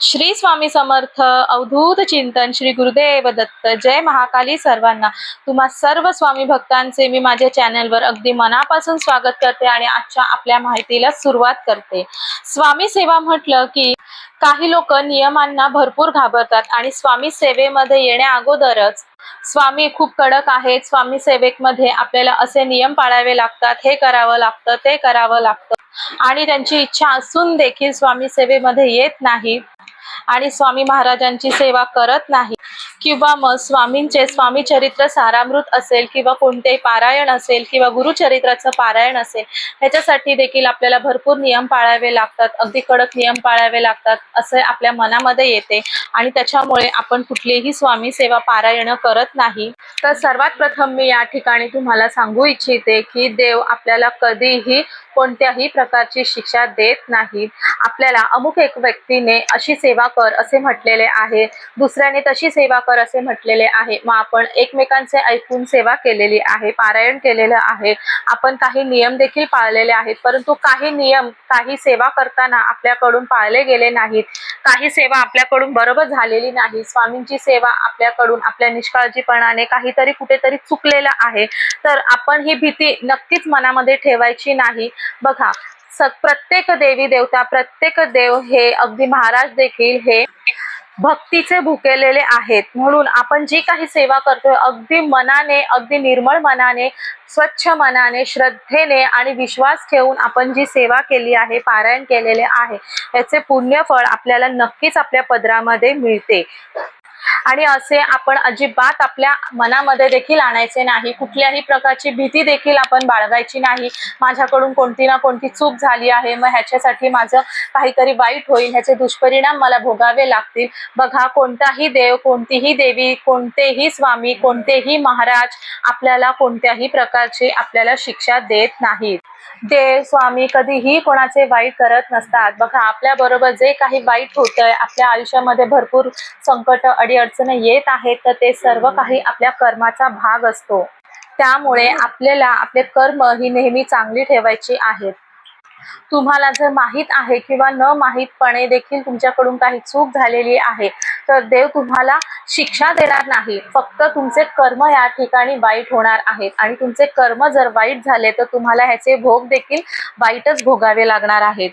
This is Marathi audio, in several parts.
श्री स्वामी समर्थ अवधूत चिंतन श्री गुरुदेव दत्त. जय महाकाली सर्वांना. तुम्हा सर्व स्वामी भक्तांचे मी माझ्या चॅनलवर अगदी मनापासून स्वागत करते आणि आजच्या आपल्या माहितीला सुरुवात करते. स्वामी सेवा म्हटलं की काही लोक नियमांना भरपूर घाबरतात आणि स्वामी सेवेमध्ये येण्या अगोदरच स्वामी खूप कडक आहेत. स्वामी सेवेकमध्ये आपल्याला असे नियम पाळावे लागतात. हे करावं लागतं ते करावं लागतं. आणि त्यांची इच्छा असून देखील स्वामी सेवेमध्ये येत नाही. आणि स्वामी महाराजांची सेवा करत नाही. किंवा मग स्वामींचे स्वामी चरित्र सारामृत असेल किंवा कोणतेही पारायण असेल किंवा गुरुचरित्राचं पारायण असेल ह्याच्यासाठी देखील आपल्याला भरपूर नियम पाळावे लागतात. अगदी कडक नियम पाळावे लागतात असे आपल्या मनामध्ये येते. आणि त्याच्यामुळे आपण कुठलीही स्वामी सेवा पारायण करत नाही. तर सर्वात प्रथम मी या ठिकाणी तुम्हाला सांगू इच्छिते की देव आपल्याला कधीही कोणत्याही प्रकारची शिक्षा देत नाही. आपल्याला अमुक एक व्यक्तीने अशी सेवा कर असे म्हटलेले आहे. दुसऱ्याने तशी सेवा कर असे म्हटलेले आहे. मग आपण एकमेकांचे ऐकून सेवा केलेली आहे पारायण केलेलं आहे. आपण काही नियम देखील पाळलेले आहेत. परंतु काही नियम काही सेवा करताना आपल्याकडून पाळले गेले नाहीत. काही सेवा आपल्याकडून बरोबर झालेली नाही. स्वामींची सेवा आपल्याकडून आपल्या निष्काळजीपणाने काहीतरी कुठेतरी चुकलेलं आहे. तर आपण ही भीती नक्कीच मनामध्ये ठेवायची नाही. बघा प्रत्येक देवी देवता प्रत्येक देव हे अगदी महाराज देखील हे भक्तीचे भुकेलेले आहेत. म्हणून आपण जी काही सेवा करतोय अगदी मनाने अगदी निर्मळ मनाने स्वच्छ मनाने श्रद्धेने आणि विश्वास ठेवून आपण जी सेवा केली आहे पारायण केलेले आहे याचे पुण्यफळ आपल्याला नक्कीच आपल्या पदरामध्ये मिळते. आणि असे आपण अजिबात आपल्या मनामध्ये देखील आणायचे नाही. कुठल्याही प्रकारची भीती देखील आपण बाळगायची नाही. माझ्याकडून कोणती ना कोणती चूक झाली आहे मग ह्याच्यासाठी माझं काहीतरी वाईट होईल ह्याचे दुष्परिणाम मला भोगावे लागतील. बघा कोणताही देव कोणतीही देवी कोणतेही स्वामी कोणतेही महाराज आपल्याला कोणत्याही प्रकारची आपल्याला शिक्षा देत नाहीत. देव स्वामी कधीही कोणाचे वाईट करत नसतात. बघा आपल्या बरोबर जे काही वाईट होतंय आपल्या आयुष्यामध्ये भरपूर संकट अडीअडचणी येत आहेत तर ते सर्व काही आपल्या कर्माचा भाग असतो. त्यामुळे आपल्याला आपले कर्म ही नेहमी चांगली ठेवायची आहेत. तुम्हाला जर माहीत आहे किंवा न माहीतपणे देखील तुमच्याकडून काही चूक झालेली आहे तर देव तुम्हाला शिक्षा देणार नाही. फक्त तुमचे कर्म या ठिकाणी वाईट होणार आहेत. आणि तुमचे कर्म जर वाईट झाले तर तुम्हाला ह्याचे भोग देखील वाईटच भोगावे लागणार आहेत.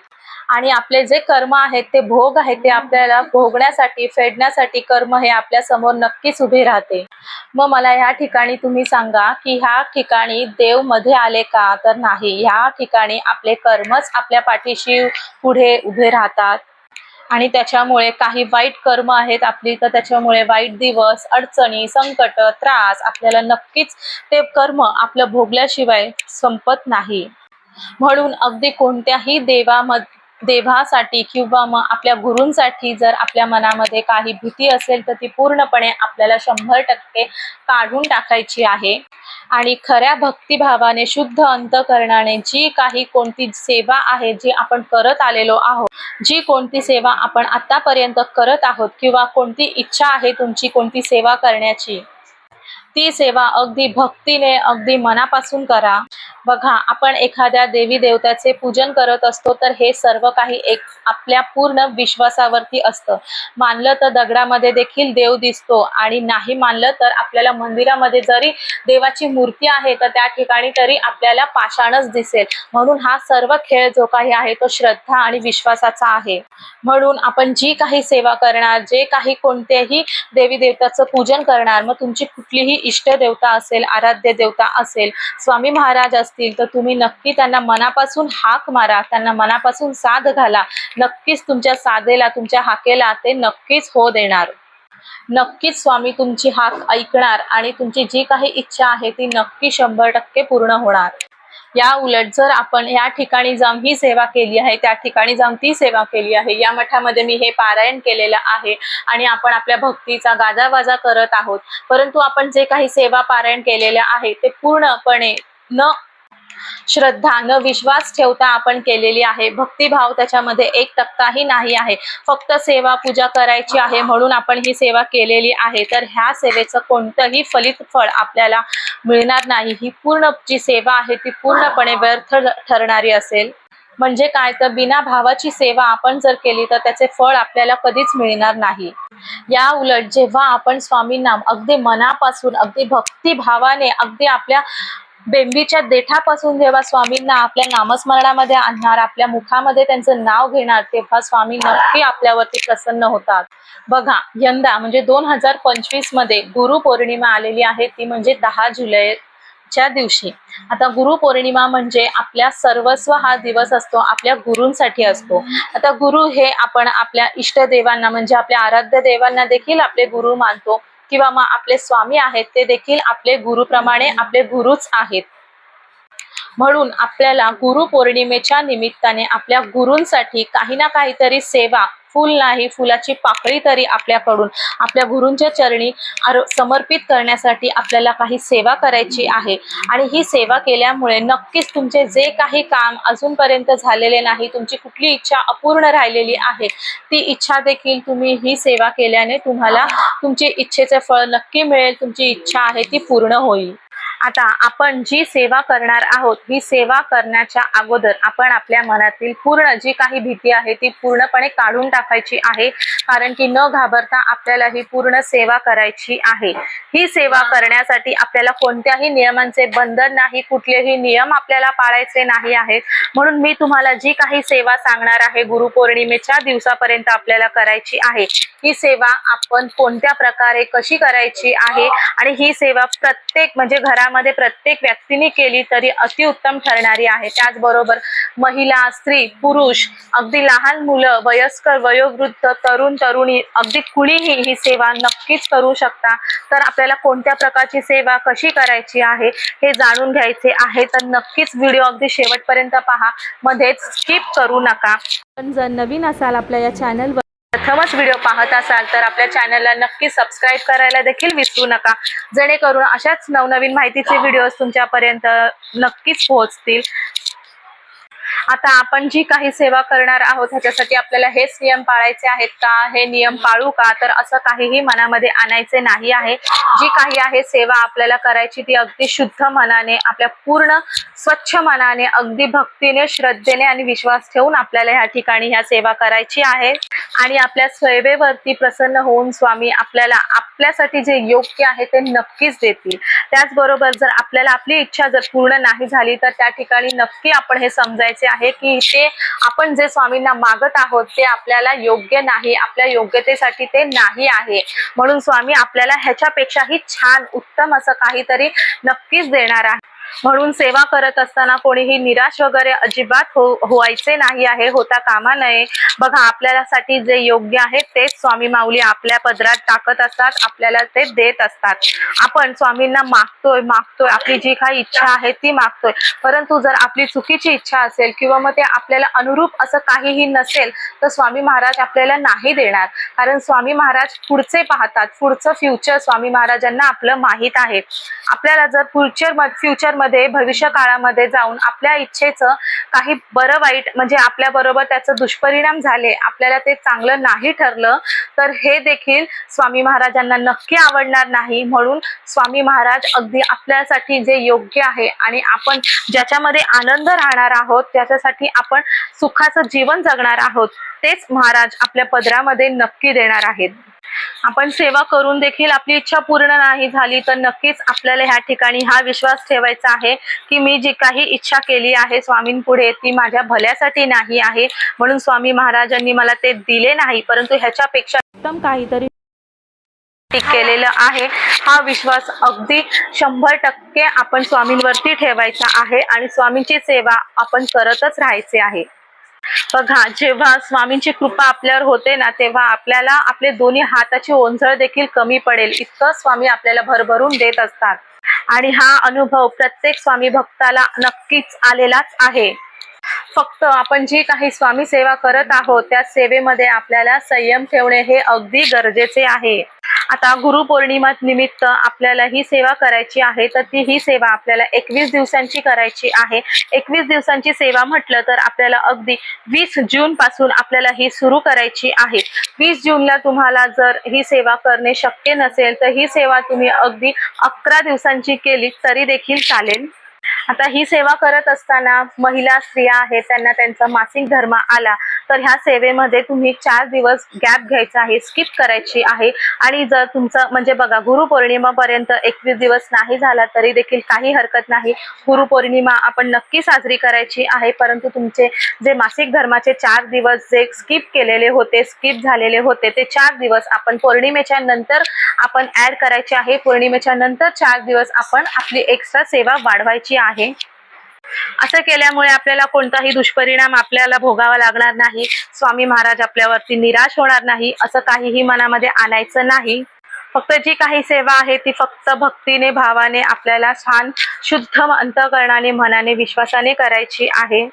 आणि आपले जे कर्म आहेत ते भोग आहेत ते आपल्याला भोगण्यासाठी फेडण्यासाठी कर्म हे आपल्यासमोर नक्कीच उभे राहते. मग मला ह्या ठिकाणी तुम्ही सांगा की ह्या ठिकाणी देवमध्ये आले का? तर नाही ह्या ठिकाणी आपले कर्मच आपल्या पाठीशी पुढे उभे राहतात. आणि त्याच्यामुळे काही वाईट कर्म आहेत आपली तर त्याच्यामुळे वाईट दिवस अडचणी संकट त्रास आपल्याला नक्कीच ते कर्म आपलं भोगल्याशिवाय संपत नाही. म्हणून अगदी कोणत्याही देवामध्ये देवासाठी किंवा मग आपल्या गुरूंसाठी जर आपल्या मनामध्ये काही भीती असेल तर ती पूर्णपणे आपल्याला शंभर टक्के काढून टाकायची आहे. आणि खऱ्या भक्तिभावाने शुद्ध अंतकरणाने जी काही कोणती सेवा आहे जी आपण करत आलेलो आहोत जी कोणती सेवा आपण आतापर्यंत करत आहोत किंवा कोणती इच्छा आहे तुमची कोणती सेवा करण्याची ती सेवा अगदी भक्तीने अगदी मनापासून करा. बघा आपण एखाद्या देवी देवताचे पूजन करत असतो तर हे सर्व काही एक आपल्या पूर्ण विश्वासावरती असतं. मानलं तर दगडामध्ये देखील देव दिसतो आणि नाही मानलं तर आपल्याला मंदिरामध्ये जरी देवाची मूर्ती आहे तर त्या ठिकाणी तरी आपल्याला पाषाणच दिसेल. म्हणून हा सर्व खेळ जो काही आहे तो श्रद्धा आणि विश्वासाचा आहे. म्हणून आपण जी काही सेवा करणार जे काही कोणत्याही देवी देवताचं पूजन करणार मग तुमची कुठलीही इष्ट देवता असेल आराध्य देवता असेल स्वामी महाराज असतील तर तुम्ही नक्की त्यांना मनापासून हाक मारा त्यांना मनापासून साध घाला. नक्कीच तुमच्या साधेला तुमच्या हाकेला ते नक्कीच हो देणार. नक्कीच स्वामी तुमची हाक ऐकणार आणि तुमची जी काही इच्छा आहे ती नक्की शंभर टक्के पूर्ण होणार. या उलट जर आपण या ठिकाणी जाऊन ही सेवा केली आहे त्या ठिकाणी जाऊन ती सेवा केली आहे या मठामध्ये मी हे पारायण केलेलं आहे आणि आपण आपल्या भक्तीचा गाजावाजा करत आहोत. परंतु आपण जे काही सेवा पारायण केलेल्या आहे ते पूर्णपणे न श्रद्धा न विश्वास ठेवता आपण केलेली आहे. भक्तिभाव त्याच्यामध्ये एक टक्काही नाही आहे. फक्त सेवा पूजा करायची आहे म्हणून आपण ही सेवा केलेली आहे. तर ह्या सेवेचं कोणतंही फलित फळ आपल्याला मिळणार नाही. ही पूर्ण जी सेवा आहे ती पूर्णपणे व्यर्थ ठरणारी असेल. म्हणजे काय? तर बिना भावाची सेवा आपण जर केली तर त्याचे फळ आपल्याला कधीच मिळणार नाही. या उलट जेव्हा आपण स्वामींना अगदी मनापासून अगदी भक्तिभावाने अगदी आपल्या बेंबीच्या देठापासून जेव्हा स्वामींना आपल्या नामस्मरणामध्ये आणणार आपल्या मुखामध्ये त्यांचं नाव घेणार तेव्हा स्वामी नक्की आपल्यावरती प्रसन्न होतात. बघा यंदा म्हणजे दोन हजार पंचवीसमध्ये गुरु पौर्णिमा आलेली आहे ती म्हणजे दहा जुलै च्या दिवशी. आता गुरुपौर्णिमा म्हणजे आपल्या सर्वस्व हा दिवस असतो आपल्या गुरूंसाठी असतो. आता गुरु हे आपण आपल्या इष्टदेवांना म्हणजे आपल्या आराध्य देवांना देखील आपले गुरु मानतो. किंवा मग आपले स्वामी आहेत ते देखील आपले गुरुप्रमाणे आपले गुरुच आहेत. म्हणून आपल्याला गुरु पौर्णिमेच्या निमित्ताने आपल्या गुरूंसाठी काही ना काहीतरी सेवा फुल नाही फुलाची पाकळी तरी आपल्याकडून आपल्या गुरूंच्या चरणी समर्पित करण्यासाठी आपल्याला काही सेवा करायची आहे. आणि ही सेवा केल्यामुळे नक्कीच तुमचे जे काही काम अजूनपर्यंत झालेले नाही तुमची कुठली इच्छा अपूर्ण राहिलेली आहे ती इच्छा देखील तुम्ही ही सेवा केल्याने तुम्हाला तुमची इच्छेचे फळ नक्की मिळेल तुमची इच्छा आहे ती पूर्ण होईल. आता आपण जी सेवा करणार आहोत ही सेवा करण्याच्या अगोदर आपण आपल्या मनातील पूर्ण जी काही भीती आहे ती पूर्णपणे काढून टाकायची आहे. कारण की न घाबरता आपल्याला ही पूर्ण सेवा करायची आहे. ही सेवा करण्यासाठी आपल्याला कोणत्याही नियमांचे बंधन नाही कुठलेही नियम आपल्याला पाळायचे नाही आहेत. म्हणून मी तुम्हाला जी काही सेवा सांगणार आहे गुरुपौर्णिमेच्या दिवसापर्यंत आपल्याला करायची आहे. ही सेवा आपण कोणत्या प्रकारे कशी करायची आहे आणि ही सेवा प्रत्येक म्हणजे घरा यामध्ये प्रत्येक व्यक्तीने केली तरी अतिउत्तम ठरणारी आहे. त्याचबरोबर महिला स्त्री पुरुष अगदी लहान मुलं वयस्कर वयोवृद्ध तरुण तरुणी अगदी कुणीही ही सेवा नक्कीच करू शकता. तर आपल्याला कोणत्या प्रकारची सेवा कशी करायची आहे हे जाणून घ्यायचे आहे. तर नक्कीच व्हिडिओ अगदी शेवटपर्यंत पहा. मध्येच स्किप करू नका. पण जर नवीन असाल आपल्या या चॅनलवर प्रथमच व्हिडिओ पाहत असाल तर आपल्या चॅनलला नक्की सबस्क्राईब करायला देखील विसरू नका. जेणेकरून अशाच नवनवीन माहितीचे व्हिडिओ तुमच्यापर्यंत नक्कीच पोहोचतील. आता आपण जी काही सेवा करणार आहोत ह्याच्यासाठी आपल्याला हेच नियम पाळायचे आहेत का? हे नियम पाळू का? तर असं काहीही मनामध्ये आणायचे नाही आहे. जी काही आहे सेवा आपल्याला करायची ती अगदी शुद्ध मनाने आपल्या पूर्ण स्वच्छ मनाने अगदी भक्तीने श्रद्धेने आणि विश्वास ठेवून आपल्याला ह्या ठिकाणी ह्या सेवा करायची आहे. आणि आपल्या सेवेवरती प्रसन्न होऊन स्वामी आपल्याला आपल्यासाठी जे योग्य आहे ते नक्कीच देतील. त्याचबरोबर जर आपल्याला आपली इच्छा जर पूर्ण नाही झाली तर त्या ठिकाणी नक्की आपण हे समजायचे आहे की ते आपण जे स्वामींना मागत आहोत ते आपल्याला योग्य नाही आपल्या योग्यतेसाठी ते नाही आहे. म्हणून स्वामी आपल्याला ह्याच्यापेक्षाही छान उत्तम असं काहीतरी नक्कीच देणार आहे. म्हणून सेवा करत असताना कोणीही निराश वगैरे अजिबात हो व्हायचे नाही आहे होता कामा नये. बघा आपल्यासाठी जे योग्य आहे तेच स्वामी माऊली आपल्या पदरात टाकत असतात आपल्याला ते देत असतात. आपण स्वामींना मागतोय मागतोय आपली जी काही इच्छा आहे ती मागतोय. परंतु जर आपली चुकीची इच्छा असेल किंवा मग ते आपल्याला अनुरूप असं काहीही नसेल तर स्वामी महाराज आपल्याला नाही देणार. कारण स्वामी महाराज पुढचे पाहतात. पुढचं फ्युचर स्वामी महाराजांना आपलं माहीत आहे. आपल्याला जर फ्युचर फ्युचर फ्युचरमध्ये भविष्य काळामध्ये जाऊन आपल्या इच्छेचं काही बरं वाईट म्हणजे आपल्या बरोबर त्याचं दुष्परिणाम झाले आपल्याला ते चांगलं नाही ठरलं तर हे देखील स्वामी महाराजांना नक्की आवडणार नाही. म्हणून स्वामी महाराज अगदी आपल्यासाठी जे योग्य आहे आणि आपण ज्याच्यामध्ये आनंद राहणार आहोत त्याच्यासाठी आपण सुखाचं जीवन जगणार आहोत तेच महाराज आपल्या पदरामध्ये नक्की देणार आहेत. आपण सेवा करून देखील आपली इच्छा पूर्ण नाही झाली तर नक्कीच आपल्याला ह्या ठिकाणी हा विश्वास ठेवायचा आहे की मी जी काही इच्छा केली आहे स्वामींपुढे ती माझ्या भल्यासाठी नाही आहे. म्हणून स्वामी महाराजांनी मला ते दिले नाही परंतु ह्याच्यापेक्षा उत्तम काहीतरी केलेलं आहे. हा विश्वास अगदी शंभर टक्के आपण स्वामींवरती ठेवायचा आहे आणि स्वामींची सेवा आपण करतच राहायचे आहे. बघा जेव्हा स्वामींची कृपा आपल्यावर होते ना तेव्हा आपल्याला आपले दोन्ही हाताची ओंझळ देखील कमी पडेल. इतकं स्वामी आपल्याला भरभरून देत असतात. आणि हा अनुभव प्रत्येक स्वामी भक्ताला नक्कीच आलेलाच आहे. फक्त आपण जी काही स्वामी सेवा करत आहोत त्या सेवेमध्ये आपल्याला संयम ठेवणे हे अगदी गरजेचे आहे. आता गुरुपौर्णिमा निमित्त आपल्याला ही सेवा करायची आहे तर ती ही सेवा आपल्याला एकवीस दिवसांची करायची आहे. एकवीस दिवसांची सेवा म्हटलं तर आपल्याला अगदी वीस जून पासून आपल्याला ही सुरू करायची आहे. वीस जूनला तुम्हाला जर ही सेवा करणे शक्य नसेल तर ही सेवा तुम्ही अगदी अकरा दिवसांची केली तरी देखील चालेल. आता ही सेवा करत असताना महिला स्त्रिया आहेत त्यांना त्यांचा मासिक धर्म आला. तर ह्या सेवेमध्ये तुम्ही चार दिवस गॅप घ्यायचा आहे स्किप करायची आहे. आणि जर तुमचं म्हणजे बघा गुरुपौर्णिमापर्यंत एकवीस दिवस नाही झाला तरी देखील काही हरकत नाही. गुरुपौर्णिमा आपण नक्की साजरी करायची आहे परंतु तुमचे जे मासिक धर्माचे चार दिवस जे स्किप केलेले होते स्किप झालेले होते ते चार दिवस आपण पौर्णिमेच्या नंतर आपण ऍड करायचे आहे. पौर्णिमेच्या नंतर चार दिवस आपण आपली एक्स्ट्रा सेवा वाढवायची आहे. असं केल्यामुळे आपल्याला कोणताही दुष्परिणाम आपल्याला भोगावा लागणार नाही. स्वामी महाराज आपल्यावरती निराश होणार नाही असं काहीही मनामध्ये आणायचं नाही. फक्त जी काही सेवा आहे ती फक्त भक्तीने भावाने आपल्याला छान शुद्ध अंतकरणाने मनाने विश्वासाने करायची आहे.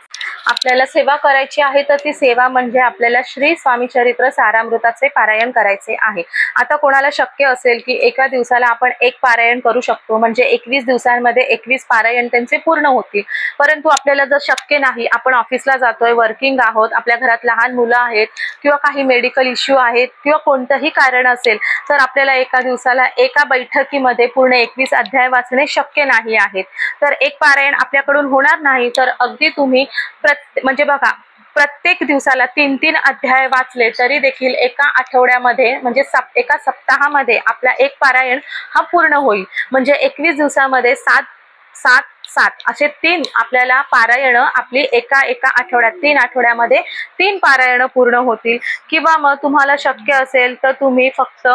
आपल्याला सेवा करायची आहे तर ती सेवा म्हणजे आपल्याला श्री स्वामी चरित्र सारामृताचे पारायण करायचे आहे. आता कोणाला शक्य असेल की एका दिवसाला आपण एक पारायण करू शकतो म्हणजे एकवीस दिवसांमध्ये एकवीस पारायण त्यांचे पूर्ण होतील. परंतु आपल्याला जर शक्य नाही आपण ऑफिसला जातोय वर्किंग आहोत आपल्या घरात लहान मुलं आहेत किंवा काही मेडिकल इश्यू आहेत किंवा कोणतंही कारण असेल तर आपल्याला एक एका दिवसाला एका बैठकीमध्ये पूर्ण एकवीस अध्याय वाचणे शक्य नाही आहेत. तर एक पारायण आपल्याकडून होणार नाही तर अगदी तुम्ही प्रत म्हणजे बघा प्रत्येक दिवसाला तीन तीन अध्याय वाचले तरी देखील एका आठवड्यामध्ये म्हणजे सप एका सप्ताहामध्ये आपला एक पारायण हा पूर्ण होईल. म्हणजे एकवीस दिवसामध्ये सात सात सात. असे तीन आपल्याला पारायण आपली एका एका आठवड्यात तीन आठवड्यामध्ये तीन पारायण पूर्ण होतील. किंवा मग तुम्हाला शक्य असेल तर तुम्ही फक्त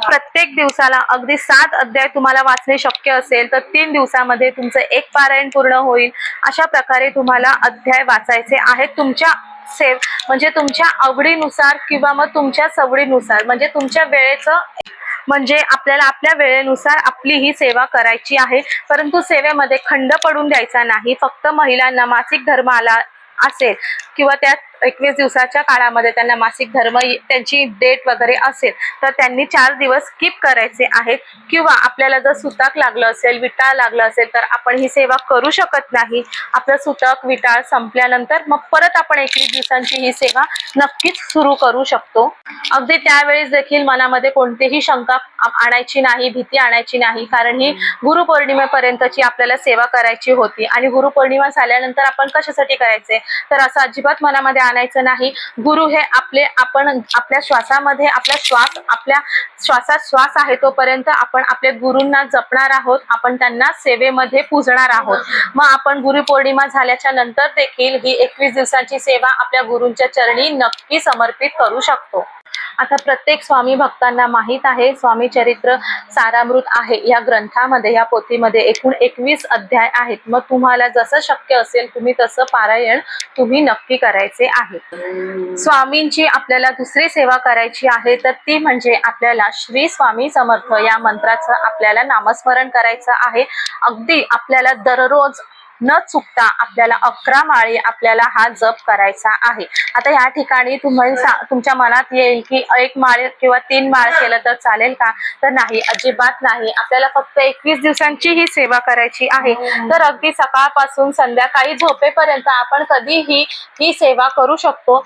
प्रत्येक दिवसाला अगदी सात अध्याय तुम्हाला वाचणे शक्य असेल तर तीन दिवसामध्ये तुमचं एक पारायण पूर्ण होईल. अशा प्रकारे तुम्हाला अध्याय वाचायचे आहेत. तुमच्या सेव म्हणजे तुमच्या आवडीनुसार किंवा मग तुमच्या सवडीनुसार म्हणजे तुमच्या वेळेचं म्हणजे आपल्याला आपल्या वेळेनुसार आपली ही सेवा करायची आहे. परंतु सेवेमध्ये खंड पडून द्यायचा नाही. फक्त महिलांना मासिक धर्म आला असेल किंवा त्या एकवीस दिवसाच्या काळामध्ये त्यांना मासिक धर्म त्यांची डेट वगैरे असेल तर त्यांनी चार दिवस स्किप करायचे आहेत. किंवा आपल्याला जर सुताक लागलं असेल विटाळ लागलं असेल तर आपण ही सेवा करू शकत नाही. आपलं सुतक विटाळ संपल्यानंतर मग परत आपण एकवीस दिवसांची ही सेवा नक्कीच सुरू करू शकतो. अगदी त्यावेळेस देखील मनामध्ये कोणतीही शंका आणायची नाही भीती आणायची नाही कारण ही गुरुपौर्णिमेपर्यंतची आपल्याला सेवा करायची होती. आणि गुरुपौर्णिमा झाल्यानंतर आपण कशासाठी करायचे? तर असं अजिबात मनामध्ये मानायचं नाही. गुरु हे आपले आपण आपल्या श्वासामध्ये आपला श्वास आपल्या श्वासात श्वास आहे तोपर्यंत आपण आपल्या गुरूंना जपणार आहोत. आपण त्यांना सेवेमध्ये पूजणार आहोत. मग आपण गुरुपौर्णिमा झाल्याच्यानंतर देखील ही एकवीस दिवसांची सेवा आपल्या गुरूंच्या चरणी नक्की समर्पित करू शकतो. आता प्रत्येक स्वामी भक्तांना माहीत आहे स्वामी चरित्र सारामृत आहे. या ग्रंथामध्ये या पोथीमध्ये एकूण एकवीस अध्याय आहेत. मग तुम्हाला जसं शक्य असेल तुम्ही तसं पारायण तुम्ही नक्की करायचे आहे. स्वामींची आपल्याला दुसरी सेवा करायची आहे तर ती म्हणजे आपल्याला श्री स्वामी समर्थ या मंत्राचं आपल्याला नामस्मरण करायचं आहे. अगदी आपल्याला दररोज न चुकता आपल्याला अकरा माळी आपल्याला हा जप करायचा आहे. आता या ठिकाणी तुम्ही तुमच्या मनात येईल की एक माळ किंवा तीन माळ केलं तर चालेल का? तर नाही अजिबात नाही. आपल्याला फक्त एकवीस दिवसांची ही सेवा करायची आहे. तर अगदी सकाळपासून संध्याकाळी झोपेपर्यंत आपण कधीही ही सेवा करू शकतो.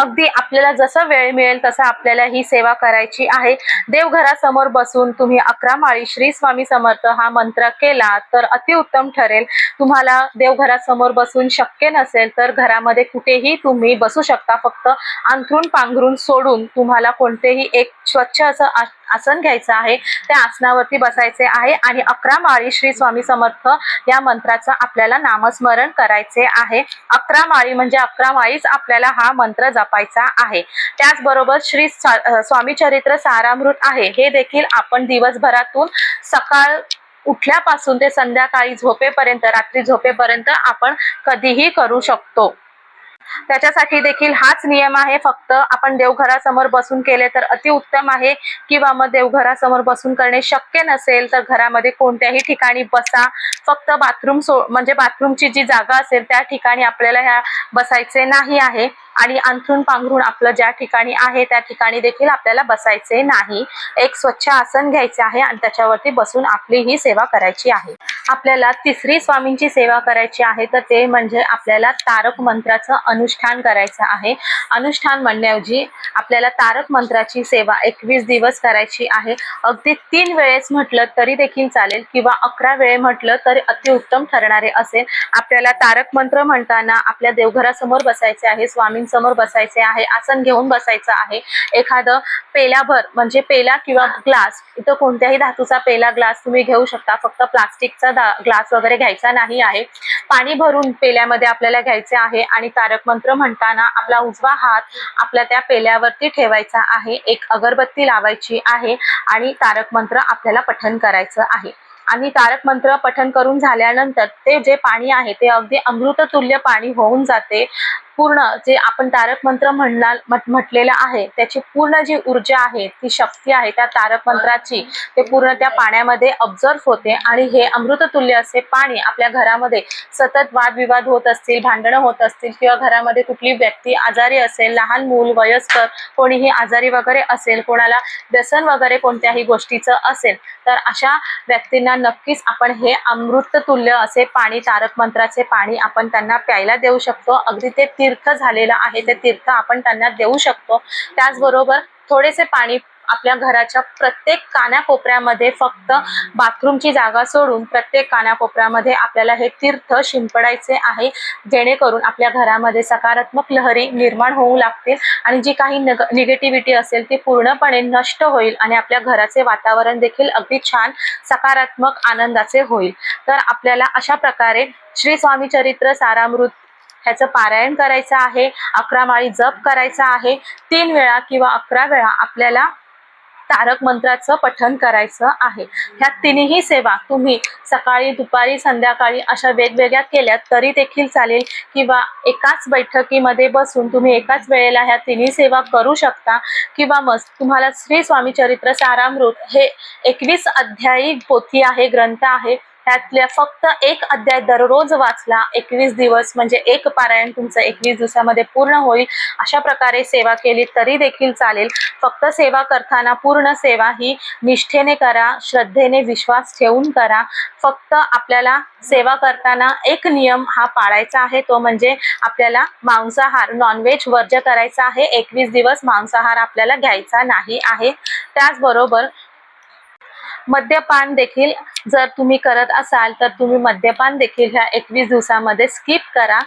अगदी आपल्याला जसं वेळ मिळेल तसं आपल्याला ही सेवा करायची आहे. देवघरासमोर बसून तुम्ही अकरा माळी श्री स्वामी समर्थ हा मंत्र केला तर अतिउत्तम ठरेल. तुम्हाला देवघरासमोर बसून शक्य नसेल तर घरामध्ये कुठेही तुम्ही बसू शकता. फक्त अंथरून पांघरून सोडून तुम्हाला कोणतेही एक स्वच्छ असं आसन घ्यायचं आहे त्या आसनावरती बसायचे आहे आणि अकरा माळी श्री स्वामी समर्थ या मंत्राचं आपल्याला नामस्मरण करायचे आहे. अकरा माळी म्हणजे अकरा माळीच आपल्याला हा मंत्र जपायचा आहे. त्याचबरोबर श्री स्वामी चरित्र सारामृत आहे. हे देखील आपण दिवसभरातून सकाळ उठल्यापासून ते संध्याकाळी झोपेपर्यंत रात्री झोपेपर्यंत आपण कधीही करू शकतो. त्याच्यासाठी देखील हाच नियम आहे. फक्त आपण देवघरासमोर बसून केले तर अतिउत्तम आहे. किंवा मग देवघरासमोर बसून करणे शक्य नसेल तर घरामध्ये कोणत्याही ठिकाणी बसा. फक्त बाथरूम सो म्हणजे बाथरूमची जी जागा असेल त्या ठिकाणी आपल्याला ह्या बसायचे नाही आहे. आणि अंथरूण पांघरून आपलं ज्या ठिकाणी आहे त्या ठिकाणी देखील आपल्याला बसायचे नाही. एक स्वच्छ आसन घ्यायचे आहे आणि त्याच्यावरती बसून आपली ही सेवा करायची आहे. आपल्याला तिसरी स्वामींची सेवा करायची आहे तर ते म्हणजे आपल्याला तारक मंत्राचं अनुष्ठान करायचं आहे. अनुष्ठान म्हणण्याऐवजी आपल्याला तारक मंत्राची सेवा एकवीस दिवस करायची आहे. अगदी तीन वेळेस म्हटलं तरी देखील चालेल किंवा अकरा वेळे म्हटलं तरी अतिउत्तम ठरणारे असेल. आपल्याला तारक मंत्र म्हणताना आपल्या देवघरासमोर बसायचे आहे स्वामींसमोर बसायचे आहे आसन घेऊन बसायचं आहे. एखादं पेल्याभर म्हणजे पेला किंवा ग्लास इथं कोणत्याही धातूचा पेला ग्लास तुम्ही घेऊ शकता. फक्त प्लास्टिकचा ग्लास वगैरे घ्यायचा नाही आहे. पाणी भरून पेल्यामध्ये आपल्याला घ्यायचे आहे आणि तारक मंत्र म्हणताना आपला उजवा हात आपल्या त्या पेल्यावरती ठेवायचा आहे. एक अगरबत्ती लावायची आहे आणि तारक मंत्र आपल्याला पठन करायचं आहे. आणि तारक मंत्र पठन करून झाल्यानंतर ते जे पाणी आहे ते अगदी अमृततुल्य पाणी होऊन जाते. पूर्ण जे आपण तारक मंत्र म्हणणार म्हटलेलं आहे त्याची पूर्ण जी ऊर्जा आहे ती शक्ती आहे त्या तारक मंत्राची ते पूर्ण त्या पाण्यामध्ये ऑब्झर्व होते आणि हे अमृततुल्य असे पाणी आपल्या घरामध्ये सतत वादविवाद होत असतील भांडणं होत असतील किंवा घरामध्ये कुठली व्यक्ती आजारी असेल लहान मूल वयस्कर कोणीही आजारी वगैरे असेल कोणाला व्यसन वगैरे कोणत्याही गोष्टीचं असेल तर अशा व्यक्तींना नक्कीच आपण हे अमृततुल्य असे पाणी तारक मंत्राचे पाणी आपण त्यांना प्यायला देऊ शकतो. अगदी ते तीर्थ झालेलं आहे ते तीर्थ आपण त्यांना देऊ शकतो. त्याचबरोबर थोडेसे पाणी आपल्या घराच्या प्रत्येक कानाकोपऱ्यामध्ये फक्त बाथरूमची जागा सोडून प्रत्येक कानाकोपऱ्यामध्ये आपल्याला हे तीर्थ शिंपडायचे आहे. जेणेकरून आपल्या घरामध्ये सकारात्मक लहरी निर्माण होऊ लागतील आणि जी काही नग निगेटिव्हिटी असेल ती पूर्णपणे नष्ट होईल आणि आपल्या घराचे वातावरण देखील अगदी छान सकारात्मक आनंदाचे होईल. तर आपल्याला अशा प्रकारे श्री स्वामी चरित्र सारामृत ह्याचं पारायण करायचं आहे अकरा माळी जप करायचा आहे तीन वेळा किंवा अकरा वेळा आपल्याला तारक मंत्राचं पठन करायचं आहे. ह्या तिन्ही सेवा तुम्ही सकाळी दुपारी संध्याकाळी अशा वेगवेगळ्या केल्या तरी देखील चालेल किंवा एकाच बैठकीमध्ये बसून तुम्ही एकाच वेळेला ह्या तिन्ही सेवा करू शकता. किंवा मग तुम्हाला श्री स्वामी चरित्र सारामृत हे एकवीस अध्यायी पोथी आहे ग्रंथ आहे. त्यातल्या फक्त एक अध्याय दररोज वाचला एकवीस दिवस म्हणजे एक पारायण तुमचं एकवीस दिवसामध्ये पूर्ण होईल अशा प्रकारे सेवा केली तरी देखील चालेल. फक्त सेवा करताना पूर्ण सेवा ही निष्ठेने करा श्रद्धेने विश्वास ठेवून करा. फक्त आपल्याला सेवा करताना एक नियम हा पाळायचा आहे तो म्हणजे आपल्याला मांसाहार नॉनव्हेज वर्ज्य करायचा आहे. एकवीस दिवस मांसाहार आपल्याला घ्यायचा नाही आहे. त्याचबरोबर मद्यपान देखील जर तुम्ही करत असाल तर तुम्ही मद्यपान देखील ह्या एकवीस दिवसामध्ये स्किप करा.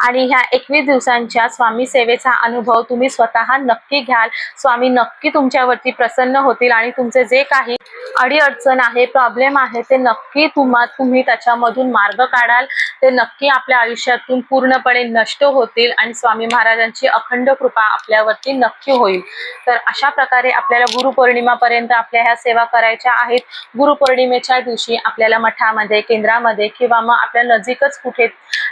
आणि ह्या एकवीस दिवसांच्या स्वामी सेवेचा अनुभव तुम्ही स्वतः नक्की घ्याल. स्वामी नक्की तुमच्यावरती प्रसन्न होतील आणि तुमचे जे काही अडीअडचण आहे प्रॉब्लेम आहे ते नक्की तुम्हा तुम्ही त्याच्यामधून मार्ग काढाल. ते नक्की आपल्या आयुष्यातून पूर्णपणे नष्ट होतील आणि स्वामी महाराजांची अखंड कृपा आपल्यावरती नक्की होईल. तर अशा प्रकारे आपल्याला गुरुपौर्णिमापर्यंत आपल्या ह्या सेवा करायच्या आहेत. गुरुपौर्णिमेच्या दिवशी आपल्याला मठामध्ये केंद्रामध्ये किंवा मग आपल्या नजीकच कुठे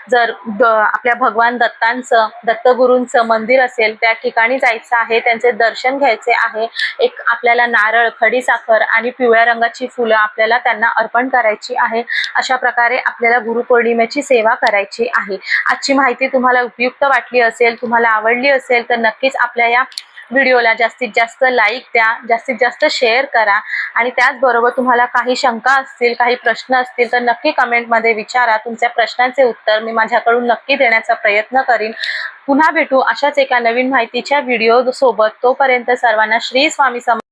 जर आपल्या भगवान दत्तांचं दत्तगुरूंचं मंदिर असेल त्या ठिकाणी जायचं आहे त्यांचे दर्शन घ्यायचे आहे एक आपल्याला नारळ खडीसाखर आणि पिवळ्या रंगाची फुलं आपल्याला त्यांना अर्पण करायची आहे अशा प्रकारे आपल्याला गुरुपौर्णिमेची सेवा करायची आहे. आजची माहिती तुम्हाला उपयुक्त वाटली असेल तुम्हाला आवडली असेल तर नक्कीच आपल्या या व्हिडिओला जास्तीत जास्त लाईक द्या जास्तीत जास्त शेअर करा आणि त्याचबरोबर तुम्हाला काही शंका असतील काही प्रश्न असतील तर नक्की कमेंटमध्ये विचारा. तुमच्या प्रश्नांचे उत्तर मी माझ्याकडून नक्की देण्याचा प्रयत्न करीन. पुन्हा भेटू अशाच एका नवीन माहितीच्या व्हिडिओ सोबत. तोपर्यंत सर्वांना श्री स्वामी सम